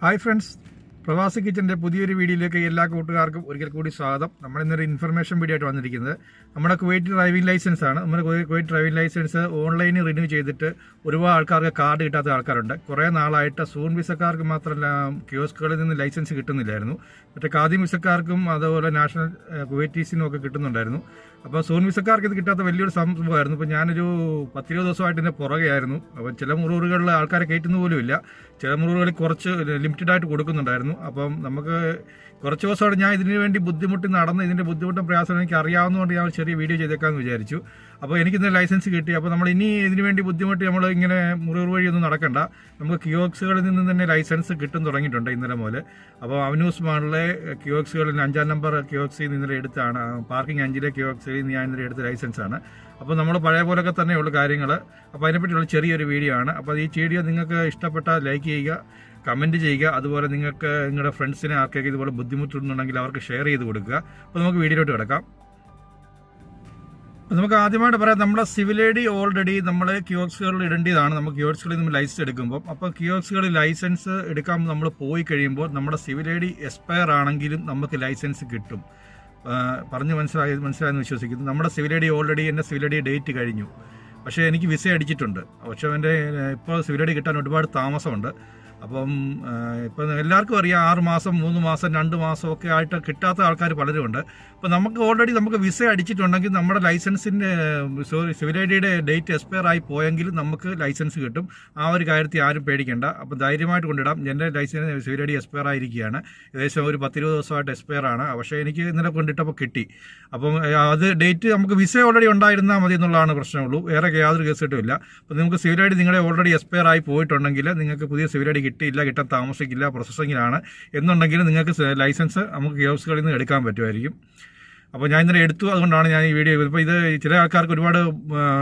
Hi friends പ്രവാസി കിച്ചന്റെ പുതിയൊരു വീഡിയോയിലേക്ക് എല്ലാ കൂട്ടുകാർക്കും ഒരിക്കൽ കൂടി സ്വാഗതം. നമ്മൾ ഇന്നൊരു ഇൻഫർമേഷൻ വീഡിയോ ആയിട്ട് വന്നിരിക്കുന്നത്. നമ്മുടെ കുവൈറ്റ് ഡ്രൈവിംഗ് ലൈസൻസ് ആണ്. നമ്മുടെ കുവൈറ്റ് ഡ്രൈവിംഗ് ലൈസൻസ് ഓൺലൈനിൽ റിന്യൂ ചെയ്തിട്ട് ഒരുപാട് ആൾക്കാർക്ക് കാർഡ് കിട്ടാത്ത ആൾക്കാരുണ്ട്. കുറേ നാളായിട്ട് സൂൺ വിസക്കാർക്ക് മാത്രമല്ല കിയോസ്കുകളിൽ നിന്ന് ലൈസൻസ് കിട്ടുന്നില്ലായിരുന്നു. മറ്റേ കാദ്യം വിസക്കാർക്കും അതുപോലെ നാഷണൽ കുവൈറ്റീസിനും ഒക്കെ കിട്ടുന്നുണ്ടായിരുന്നു. അപ്പോൾ സൂൺ വിസക്കാർക്ക് ഇത് കിട്ടാത്ത വലിയൊരു സംഭവമായിരുന്നു. ഇപ്പോൾ ഞാനൊരു പത്തിരുപത് ദിവസമായിട്ട് ഇതിന്റെ പുറകെയായിരുന്നു. അപ്പോൾ ചില മുറിവുകളിൽ ആൾക്കാരെ കയറ്റുന്ന പോലും ഇല്ല. ചില മുറിവുകളിൽ കുറച്ച് ലിമിറ്റഡ് ആയിട്ട് കൊടുക്കുന്നുണ്ടായിരുന്നു. അപ്പം നമുക്ക് കുറച്ച് ദിവസമാണ് ഞാൻ ഇതിനു വേണ്ടി ബുദ്ധിമുട്ടി നടന്ന് ഇതിന്റെ ബുദ്ധിമുട്ടും പ്രയാസവും എനിക്ക് അറിയാവുന്നതുകൊണ്ട് ഞാൻ ചെറിയ വീഡിയോ ചെയ്തേക്കാമെന്ന് വിചാരിച്ചു. അപ്പോൾ എനിക്ക് എനിക്കിന്ന് ലൈസൻസ് കിട്ടി. അപ്പോൾ നമ്മൾ ഇനി ഇതിനു വേണ്ടി ബുദ്ധിമുട്ടി നമ്മൾ ഇങ്ങനെ മുറിവ് വഴിയൊന്നും നടക്കണ്ട. നമുക്ക് കിയോക്സുകളിൽ നിന്ന് തന്നെ ലൈസൻസ് കിട്ടും തുടങ്ങിയിട്ടുണ്ട് ഇന്നലെ മുതൽ അപ്പോൾ അവന്യൂസ് മാളിലെ കിയോക്സുകളിൽ അഞ്ചാം നമ്പർ കിയോക്സിൽ നിന്ന് ഇന്നലെ എടുത്താണ്. പാർക്കിംഗ് അഞ്ചിലെ കിയോക്സിൽ നിന്ന് ഞാൻ ഇന്നലെ എടുത്ത ലൈസൻസാണ് അപ്പോൾ നമ്മൾ പഴയ പോലൊക്കെ തന്നെയുള്ള കാര്യങ്ങൾ അപ്പോൾ അതിനെപ്പറ്റിയുള്ള ചെറിയൊരു വീഡിയോ ആണ്. അപ്പോൾ ഈ വീഡിയോ നിങ്ങൾക്ക് ഇഷ്ടപ്പെട്ടാൽ ലൈക്ക് ചെയ്യുക. കമന്റ് ചെയ്യുക. അതുപോലെ നിങ്ങൾക്ക് നിങ്ങളുടെ ഫ്രണ്ട്സിനെ ആർക്കൊക്കെ ഇതുപോലെ ബുദ്ധിമുട്ടുണ്ടെങ്കിൽ അവർക്ക് ഷെയർ ചെയ്ത് കൊടുക്കുക. അപ്പോൾ നമുക്ക് വീഡിയോയിലോട്ട് കിടക്കാം. നമുക്ക് ആദ്യമായിട്ട് പറയാം നമ്മുടെ സിവിൽ ഐ ഡി ഓൾറെഡി നമ്മൾ കിയോക്സുകളിൽ ഇടേണ്ടതാണ്. നമുക്ക് കിയോക്സുകളിൽ നിന്ന് ലൈസൻസ് എടുക്കുമ്പോൾ അപ്പോൾ കിയോക്സുകളിൽ ലൈസൻസ് എടുക്കാൻ നമ്മൾ പോയി കഴിയുമ്പോൾ നമ്മുടെ സിവിൽ ഐ ഡി എക്സ്പയർ ആണെങ്കിലും നമുക്ക് ലൈസൻസ് കിട്ടും. പറഞ്ഞ് മനസ്സിലായി മനസ്സിലായെന്ന് വിശ്വസിക്കുന്നു. നമ്മുടെ സിവിൽ ഐ ഡി ഓൾറെഡി എന്റെ സിവിൽ ഐ ഡി ഡേറ്റ് കഴിഞ്ഞു. പക്ഷേ എനിക്ക് വിസ അടിച്ചിട്ടുണ്ട്. പക്ഷേ എന്റെ ഇപ്പോൾ സിവിൽ ഐ കിട്ടാൻ ഒരുപാട് താമസമുണ്ട്. അപ്പം ഇപ്പം എല്ലാവർക്കും അറിയാം ആറ് മാസം മൂന്ന് മാസം രണ്ട് മാസം ഒക്കെ ആയിട്ട് കിട്ടാത്ത ആൾക്കാർ പലരും ഉണ്ട് അപ്പം നമുക്ക് ഓൾറെഡി നമുക്ക് വിസ അടിച്ചിട്ടുണ്ടെങ്കിൽ നമ്മുടെ ലൈസൻസിന്റെ സോറി സിവിൽ ഐ ഡിയുടെ ഡേറ്റ് എക്സ്പയർ ആയി പോയെങ്കിൽ നമുക്ക് ലൈസൻസ് കിട്ടും. ആ ഒരു കാര്യത്തിൽ ആരും പേടിക്കേണ്ട. അപ്പം ധൈര്യമായിട്ട് കൊണ്ടിടാം എന്റെ licence civil I D expire ആയിരിക്കുകയാണ്. ഏകദേശം ഒരു പത്തിരുപത് ദിവസമായിട്ട് എക്സ്പയർ ആണ്. പക്ഷേ എനിക്ക് ഇന്നലെ കൊണ്ടിട്ടപ്പോൾ കിട്ടി. അപ്പം അത് ഡേറ്റ് നമുക്ക് വിസ ഓൾറെഡി ഉണ്ടായിരുന്നാൽ മതി എന്നുള്ളതാണ് പ്രശ്നമുള്ളൂ. വേറെ യാതൊരു കേസിട്ടും ഇല്ല അപ്പോൾ നിങ്ങൾക്ക് സിവിൽ ഐ ഡി നിങ്ങളുടെ ഓൾറെഡി എക്സ്പയർ ആയി പോയിട്ടുണ്ടെങ്കിൽ നിങ്ങൾക്ക് പുതിയ സിവിൽ ഐ ഡി കിട്ടിയില്ല കിട്ടാൻ താമസിക്കില്ല പ്രോസസ്സിങ്ങിലാണ് എന്നുണ്ടെങ്കിൽ നിങ്ങൾക്ക് ലൈസൻസ് നമുക്ക് കിയോസ്കുകളിൽ നിന്ന് എടുക്കാൻ പറ്റുമായിരിക്കും. അപ്പോൾ ഞാൻ ഇന്നലെ എടുത്തു അതുകൊണ്ടാണ് ഞാൻ ഈ വീഡിയോ ഇപ്പോൾ ഇത് ചില ആൾക്കാർക്ക് ഒരുപാട്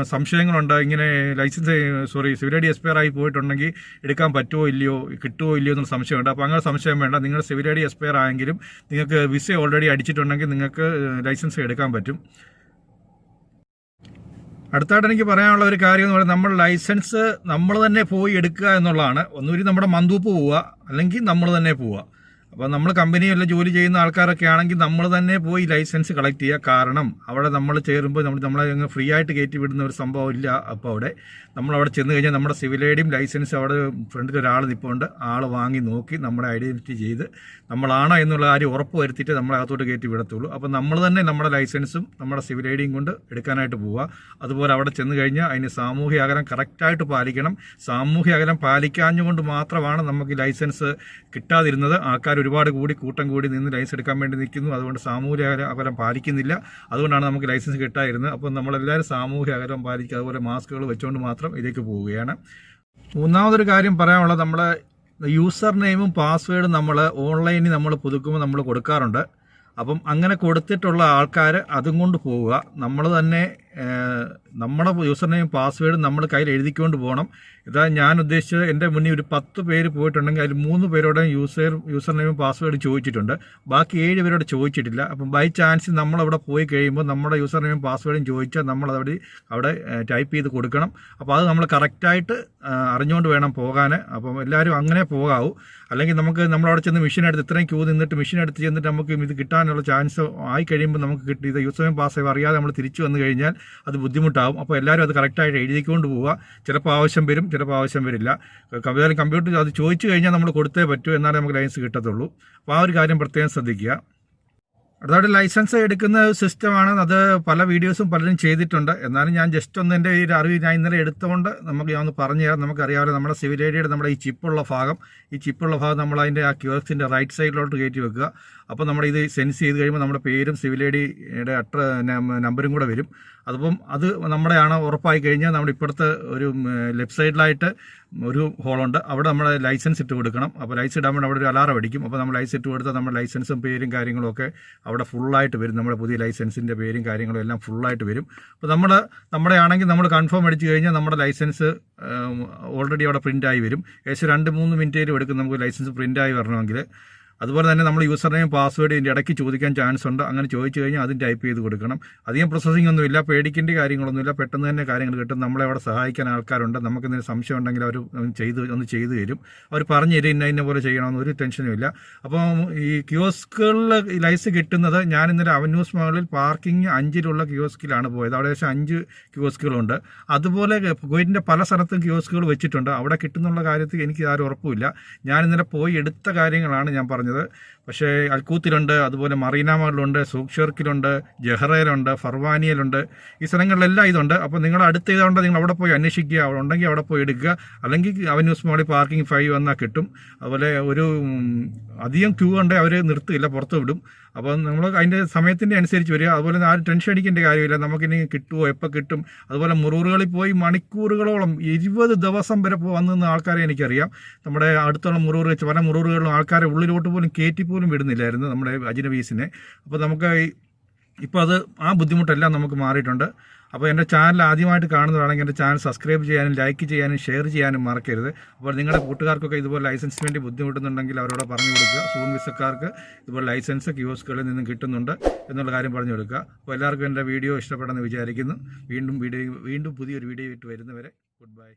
സംശയങ്ങളുണ്ട്. ഇങ്ങനെ licence sorry civil I D expire ആയി പോയിട്ടുണ്ടെങ്കിൽ എടുക്കാൻ പറ്റുമോ ഇല്ലയോ കിട്ടുമോ ഇല്ലയോ എന്നുള്ള സംശയമുണ്ട്. അപ്പോൾ അങ്ങനെ സംശയം വേണ്ട. നിങ്ങൾ സിവിൽ ഐ ഡി എക്സ്പയർ ആയെങ്കിലും നിങ്ങൾക്ക് വിസ ഓൾറെഡി അടിച്ചിട്ടുണ്ടെങ്കിൽ നിങ്ങൾക്ക് ലൈസൻസ് എടുക്കാൻ പറ്റും. അടുത്തായിട്ട് എനിക്ക് പറയാനുള്ള ഒരു കാര്യം എന്ന് പറയുന്നത് നമ്മൾ ലൈസൻസ് നമ്മൾ തന്നെ പോയി എടുക്കുക എന്നുള്ളതാണ്. ഒന്നുകൂടി നമ്മുടെ മന്തൂപ്പ് പോവുക അല്ലെങ്കിൽ നമ്മൾ തന്നെ പോവുക. അപ്പോൾ നമ്മൾ കമ്പനിയിൽ ജോലി ചെയ്യുന്ന ആൾക്കാരൊക്കെ ആണെങ്കിൽ നമ്മൾ തന്നെ പോയി ലൈസൻസ് കളക്ട് ചെയ്യുക. കാരണം അവിടെ നമ്മൾ ചേരുമ്പോൾ നമ്മൾ നമ്മളെ അങ്ങ് ഫ്രീ ആയിട്ട് കയറ്റി വിടുന്ന ഒരു സംഭവം ഇല്ല. അപ്പോൾ അവിടെ നമ്മൾ അവിടെ ചെന്ന് കഴിഞ്ഞാൽ നമ്മുടെ സിവിൽ ഐഡിയും ലൈസൻസ് അവിടെ ഫ്രണ്ടിൽ ഒരാൾ നിൽപ്പുണ്ട് ആൾ വാങ്ങി നോക്കി നമ്മളെ ഐഡന്റിറ്റി ചെയ്ത് നമ്മളാണോ എന്നുള്ള കാര്യം ഉറപ്പ് വരുത്തിയിട്ട് നമ്മളെ അകത്തോട്ട് കയറ്റി വിടത്തുള്ളൂ. അപ്പോൾ നമ്മൾ തന്നെ നമ്മുടെ ലൈസൻസും നമ്മുടെ സിവിൽ ഐഡിയും കൊണ്ട് എടുക്കാനായിട്ട് പോവുക. അതുപോലെ അവിടെ ചെന്ന് കഴിഞ്ഞാൽ അതിന് സാമൂഹ്യ അകലം കറക്റ്റായിട്ട് പാലിക്കണം. സാമൂഹ്യ അകലം പാലിക്കാഞ്ഞുകൊണ്ട് മാത്രമാണ് നമുക്ക് ലൈസൻസ് കിട്ടാതിരുന്നത്. ആൾക്കാർ ഒരുപാട് കൂടി കൂട്ടം കൂടി നിന്ന് ലൈസൻസ് എടുക്കാൻ വേണ്ടി നിൽക്കുന്നു. അതുകൊണ്ട് സാമൂഹ്യ അകലം- പാലിക്കുന്നില്ല. അതുകൊണ്ടാണ് നമുക്ക് ലൈസൻസ് കിട്ടായിരുന്നത് അപ്പോൾ നമ്മളെല്ലാവരും സാമൂഹ്യ അകലം പാലിക്കുക അതുപോലെ മാസ്കുകൾ വെച്ചുകൊണ്ട് മാത്രം ഇതിലേക്ക് പോവുകയാണ്. മൂന്നാമതൊരു കാര്യം പറയാനുള്ളത് നമ്മളെ യൂസർ നെയിമും പാസ്വേഡും നമ്മൾ ഓൺലൈനിൽ നമ്മൾ പുതുക്കുമ്പോൾ നമ്മൾ കൊടുക്കാറുണ്ട്. അപ്പം അങ്ങനെ കൊടുത്തിട്ടുള്ള ആൾക്കാർ അതും കൊണ്ട് പോവുക. നമ്മൾ തന്നെ നമ്മുടെ യൂസർ നെയിം പാസ്വേഡും നമ്മൾ കയ്യിൽ എഴുതിക്കൊണ്ട് പോകണം ഇതാ ഞാൻ ഉദ്ദേശിച്ചത് എന്റെ മുന്നിൽ ഒരു പത്ത് പേര് പോയിട്ടുണ്ടെങ്കിൽ അതിൽ മൂന്ന് പേരോടെ യൂസർ യൂസർ നെയിം പാസ്വേഡ് ചോദിച്ചിട്ടുണ്ട്. ബാക്കി ഏഴ് പേരോട് ചോദിച്ചിട്ടില്ല. അപ്പം ബൈ ചാൻസ് നമ്മളവിടെ പോയി കഴിയുമ്പോൾ നമ്മുടെ യൂസർ നെയിം പാസ്വേഡും ചോദിച്ചാൽ നമ്മൾ അവിടെ അവിടെ ടൈപ്പ് ചെയ്ത് കൊടുക്കണം. അപ്പോൾ അത് നമ്മൾ കറക്റ്റായിട്ട് അറിഞ്ഞുകൊണ്ട് വേണം പോകാൻ. അപ്പം എല്ലാവരും അങ്ങനെ പോകാവൂ. അല്ലെങ്കിൽ നമുക്ക് നമ്മളവിടെ ചെന്ന് മെഷീൻ എടുത്ത് ഇത്രയും ക്യൂ നിന്നിട്ട് മെഷീൻ എടുത്ത് ചെന്നിട്ട് നമുക്ക് ഇത് കിട്ടാനുള്ള ചാൻസ് ആയി കഴിയുമ്പോൾ നമുക്ക് കിട്ടി. ഇത് യൂസർ നെയിം പാസ്വേഡ് അറിയാതെ നമ്മൾ തിരിച്ചു വന്നു കഴിഞ്ഞാൽ അത് ബുദ്ധിമുട്ടാവും. അപ്പോൾ എല്ലാവരും അത് കറക്റ്റായിട്ട് എഴുതിക്കൊണ്ട് പോവുക. ചിലപ്പോൾ ആവശ്യം വരും ചിലപ്പോൾ ആവശ്യം വരില്ല. കമ്പ്യൂട്ടർ കമ്പ്യൂട്ടർ അത് ചോദിച്ചു കഴിഞ്ഞാൽ നമ്മൾ കൊടുത്തേ പറ്റൂ എന്നാലേ നമുക്ക് ലൈസൻസ് കിട്ടത്തുള്ളൂ. അപ്പോൾ ആ ഒരു കാര്യം പ്രത്യേകം ശ്രദ്ധിക്കുക. അടുത്തായിട്ട് ലൈസൻസ് എടുക്കുന്ന സിസ്റ്റമാണ്. അത് പല വീഡിയോസും പലരും ചെയ്തിട്ടുണ്ട്. എന്നാലും ഞാൻ ജസ്റ്റ് ഒന്ന് എന്റെ ഈ അറിവ് ഞാൻ ഇന്നലെ എടുത്തുകൊണ്ട് നമുക്ക് ഞാൻ ഒന്ന് പറഞ്ഞു തരാം. നമുക്കറിയാമല്ലോ നമ്മുടെ സിവിൽ ഐഡിയുടെ നമ്മുടെ ഈ ചിപ്പുള്ള ഭാഗം. ഈ ചിപ്പുള്ള ഭാഗം നമ്മൾ അതിന്റെ ആ ക്യൂസിന്റെ റൈറ്റ് സൈഡിലോട്ട് കയറ്റി വെക്കുക. അപ്പോൾ നമ്മൾ ഇത് സെൻസ് ചെയ്ത് കഴിയുമ്പോൾ നമ്മുടെ പേരും സിവിൽ ഐ ഡിയുടെ അട്ര നമ്പറും കൂടെ വരും. അതിപ്പം അത് നമ്മുടെയാണ് ഉറപ്പായി കഴിഞ്ഞാൽ നമ്മുടെ ഇപ്പോഴത്തെ ഒരു ലെഫ്റ്റ് സൈഡിലായിട്ട് ഒരു ഹോളുണ്ട് അവിടെ നമ്മുടെ ലൈസൻസ് ഇട്ട് കൊടുക്കണം. അപ്പോൾ ലൈസൻസ് ഇടാൻ വേണ്ടി അവിടെ ഒരു അലാറം അടിക്കും. അപ്പോൾ നമ്മൾ ലൈസൻസ് ഇട്ട് കൊടുത്താൽ നമ്മുടെ ലൈസൻസും പേരും കാര്യങ്ങളും ഒക്കെ അവിടെ ഫുള്ളായിട്ട് വരും. നമ്മുടെ പുതിയ ലൈസൻസിന്റെ പേരും കാര്യങ്ങളും എല്ലാം ഫുള്ളായിട്ട് വരും. അപ്പോൾ നമ്മൾ നമ്മുടെ ആണെങ്കിൽ നമ്മൾ കൺഫേം അടിച്ച് കഴിഞ്ഞാൽ നമ്മുടെ ലൈസൻസ് ഓൾറെഡി അവിടെ പ്രിന്റായി വരും. ഏകദേശം രണ്ട് മൂന്ന് മിനിറ്റേലും എടുക്കും നമുക്ക് ലൈസൻസ് പ്രിന്റായി വരണമെങ്കിൽ. അതുപോലെ തന്നെ നമ്മൾ യൂസർ നെയിം പാസ്വേഡ് ഇതിന്റെ ഇടയ്ക്ക് ചോദിക്കാൻ ചാൻസ് ഉണ്ട്. അങ്ങനെ ചോദിച്ചു കഴിഞ്ഞാൽ അതും ടൈപ്പ് ചെയ്ത് കൊടുക്കണം. അധികം പ്രോസസ്സിംഗ് ഒന്നുമില്ല പേടിക്കേണ്ട കാര്യങ്ങളൊന്നുമില്ല പെട്ടെന്ന് തന്നെ കാര്യങ്ങൾ കിട്ടും. നമ്മളെ അവിടെ സഹായിക്കാൻ ആൾക്കാരുണ്ട്. നമുക്ക് എന്തെങ്കിലും സംശയം ഉണ്ടെങ്കിൽ അവർ ചെയ്ത് ഒന്ന് ചെയ്തു തരും. അവർ പറഞ്ഞു തരും. ഇന്ന ഇന്ന പോലെ ചെയ്യണമെന്ന് ഒരു ടെൻഷനും ഇല്ല. അപ്പോൾ ഈ കിയോസ്കുകളിൽ ലൈസ് കിട്ടുന്നത് ഞാൻ ഇന്നലെ അവന്യൂസ് മാളിൽ പാർക്കിംഗ് അഞ്ചിലുള്ള കിയോസ്കിലാണ് പോയത്. അവിടെ ഏകദേശം അഞ്ച് കിയോസ്കുകളുണ്ട് അതുപോലെ കുവൈറ്റിന്റെ പല സ്ഥലത്തും കിയോസ്കുകൾ വെച്ചിട്ടുണ്ട്. അവിടെ കിട്ടുന്നുള്ള കാര്യത്തിൽ എനിക്ക് ആരും ഉറപ്പില്ല ഞാൻ ഇന്നലെ പോയി എടുത്ത കാര്യങ്ങളാണ് ഞാൻ പറഞ്ഞത്. പക്ഷേ അൽക്കൂത്തിലുണ്ട് അതുപോലെ മറീന മാളിലുണ്ട് സൂക്ഷർക്കിലുണ്ട് ജഹ്റയിലുണ്ട് ഫർവാനിയയിലുണ്ട് ഈ സ്ഥലങ്ങളിലെല്ലാം ഇതുണ്ട്. അപ്പോൾ നിങ്ങൾ അടുത്ത് ഇതുകൊണ്ട് നിങ്ങൾ അവിടെ പോയി അന്വേഷിക്കുക. അവിടെ ഉണ്ടെങ്കിൽ അവിടെ പോയി എടുക്കുക. അല്ലെങ്കിൽ അവന്യൂസ് മോളിൽ പാർക്കിംഗ് ഫൈവ് വന്നാൽ കിട്ടും. അതുപോലെ ഒരു അധികം ക്യൂ ഉണ്ടെങ്കിൽ അവർ നിർത്തില്ല പുറത്ത് വിടും. അപ്പോൾ നമ്മൾ അതിന്റെ സമയത്തിന്റെ അനുസരിച്ച് വരിക. അതുപോലെ ആരും ടെൻഷൻ അടിക്കേണ്ട കാര്യമില്ല. നമുക്കിനി കിട്ടുമോ എപ്പോൾ കിട്ടും? അതുപോലെ മുറുകളിൽ പോയി മണിക്കൂറുകളോളം ഇരുപത് ദിവസം വരെ വന്നു നിന്ന ആൾക്കാരെ എനിക്കറിയാം. നമ്മുടെ അടുത്തുള്ള വെച്ച് പല മുറുകളിലും ആൾക്കാരെ ഉള്ളിലോട്ട് പോലും കയറ്റി പോലും വിടുന്നില്ലായിരുന്നു നമ്മുടെ അജിനബീസിനെ അപ്പോൾ നമുക്ക് ഇപ്പോൾ അത് ആ ബുദ്ധിമുട്ടെല്ലാം നമുക്ക് മാറിയിട്ടുണ്ട്. അപ്പോൾ എന്റെ ചാനൽ ആദ്യമായിട്ട് കാണുന്നതാണെങ്കിൽ എന്റെ ചാനൽ സബ്സ്ക്രൈബ് ചെയ്യാനും ലൈക്ക് ചെയ്യാനും ഷെയർ ചെയ്യാനും മറക്കരുത്. അപ്പോൾ നിങ്ങളുടെ കൂട്ടുകാർക്കൊക്കെ ഇതുപോലെ ലൈസൻസ് വേണ്ടി ബുദ്ധിമുട്ടുന്നുണ്ടെങ്കിൽ അവരോട് പറഞ്ഞു കൊടുക്കുക. സൂൺ വിസക്കാർക്ക് ഇതുപോലെ ലൈസൻസ് കിയോസ്കുകളിൽ നിന്നും കിട്ടുന്നുണ്ട് എന്നുള്ള കാര്യം പറഞ്ഞു കൊടുക്കുക. അപ്പോൾ എല്ലാവർക്കും എന്റെ വീഡിയോ ഇഷ്ടപ്പെടുമെന്ന് വിചാരിക്കുന്നു. വീണ്ടും വീഡിയോ വീണ്ടും പുതിയൊരു വീഡിയോ ഇട്ട് വരുന്നവരെ ഗുഡ് ബൈ.